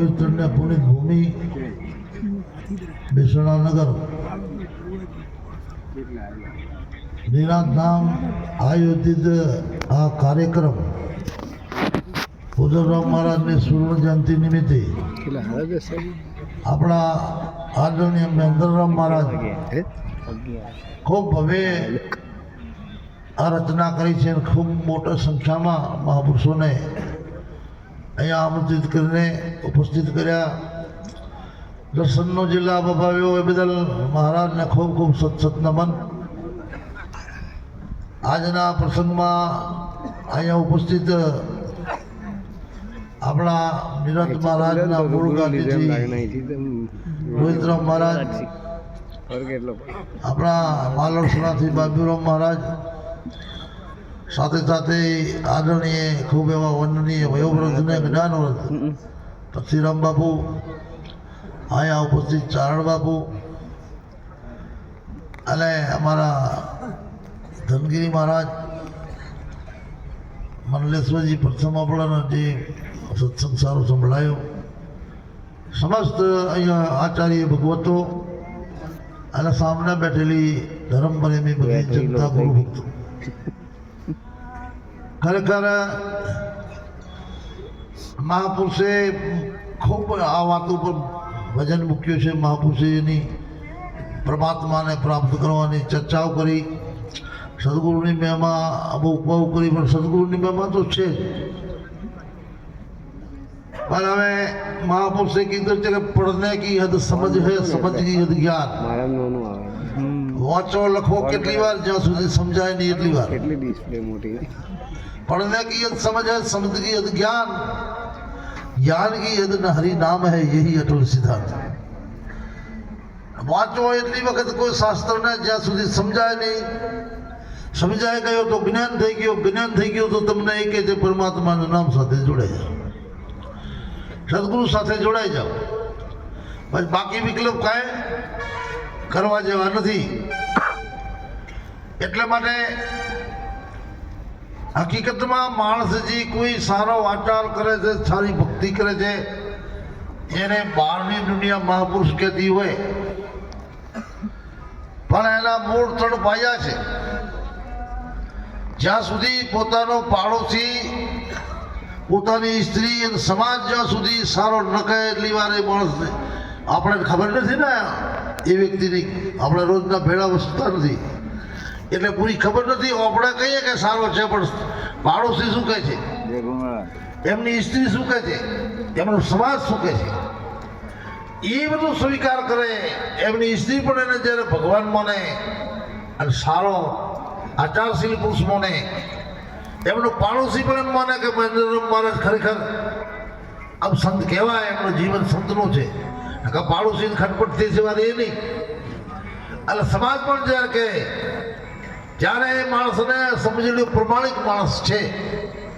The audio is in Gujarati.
પવિત્ર પુનિત ભૂમિ બેસણાનગર. નિરાંત આયોજિત આ કાર્યક્રમ. ઉદયરામ મહારાજની સુવર્ણ જયંતિ નિમિત્તે આપણા આદરણીય મહેન્દ્રરામ મહારાજ ખૂબ ભવ્ય આ રચના કરી છે ખૂબ મોટા સંખ્યામાં મહાપુરુષોને અહીંયા આમંત્રિત કરીને ઉપસ્થિત કર્યા. દર્શનનો જે લાભ અપાવ્યો એ બદલ મહારાજને ખૂબ ખૂબ સત સત નમન આજના પ્રસંગમાં અહીંયા ઉપસ્થિત આપણા નિરંત મહારાજના મૂળ ગાંધીજી રોહિતરામ મહારાજ આપણા માલણસણાથી બાબુરામ મહારાજ સાથે સાથે આદરણીય ખૂબ એવા વંદનીય વયોવૃદ્ધને જ્ઞાનવૃદ્ધ તક્ષીરામ બાપુ અહીંયા ઉપસ્થિત ચારણ બાપુ અને અમારા ધનગીરી મહારાજ મનલેશ્વરજી પ્રથમ આપણાનો જે સત્સંગ સારો સંભળાયો. સમસ્ત અહીંયા આચાર્ય ભગવતો અને સામે બેઠેલી ધર્મ પ્રેમી બધી જનતા ગુરુ ભક્તો. ખરેખર મહાપુરુષે ખૂબ આ વાત ઉપર વજન મૂક્યું છે. મહાપુરુષે એની પરમાત્માને પ્રાપ્ત કરવાની ચર્ચાઓ કરી. સદગુરુની મહેમા અમુક ઉપમાઓ કરી, પણ સદગુરુની મહેમા તો છે પણ હવે મહાપુરુષે કીધું છે કે પડને કી હદ સમજ હે સમજ કી હદ જ્ઞાન. વાંચો લખો કેટલી વાર જ્યાં સુધી સમજાય નહીં એટલી વાર કેટલી ડિસ્પ્લે મોટી पढ़ने की हद समझ है समझ की हद ज्ञान ज्ञान की हद न हरि नाम है यही अटल सिद्धांत વાંચો એટલી વખત કોઈ શાસ્ત્રને જ્યાં સુધી સમજાય નહીં સમજાય ગયો તો જ્ઞાન થઈ ગયો જ્ઞાન થઈ ગયું તો તમને એ કે છે પરમાત્માના નામ સાથે જોડાઈ જાઓ સદગુરુ સાથે જોડાઈ જાઓ બસ બાકી વિકલ્પ કાંઈ કરવા જેવા નથી એટલે માટે હકીકતમાં માણસ જે કોઈ સારો આચાર કરે છે, સારી ભક્તિ કરે છે, એને બહારની દુનિયા મહાપુરુષ કહેતી હોય. પણ એના મૂળ ત્રણ પાયા છે. જ્યાં સુધી પોતાનો પાડોશી, પોતાની સ્ત્રી અને સમાજ જ્યાં સુધી સારો ન કહે એટલી વાર એ માણસને આપણે ખબર નથી ને એ વ્યક્તિની. આપણે રોજના ભેળા વસતા નથી. એટલે પૂરી ખબર નથી ઓપડા કહીએ કે સારો છે પણ પાડોશી શું કહે છે? એમની સ્ત્રી શું કહે છે? એમનો સમાજ શું કહે છે? એ બધું સ્વીકાર કરે એમની સ્ત્રી પણ એને જ્યારે ભગવાન મને અને સારો આચારશીલ પુરુષ મને એમનો પાડોશી પણ એમ માને કે મહેન્દ્ર મહારાજ ખરેખર આમ સંત કહેવાય એમનું જીવન સંતનું છે. પાડોશી ખટપટ થઈ છે વાત એ નહીં. અને સમાજ પણ જ્યારે કહે જ્યારે એ માણસને સમજેલું પ્રમાણિક માણસ છે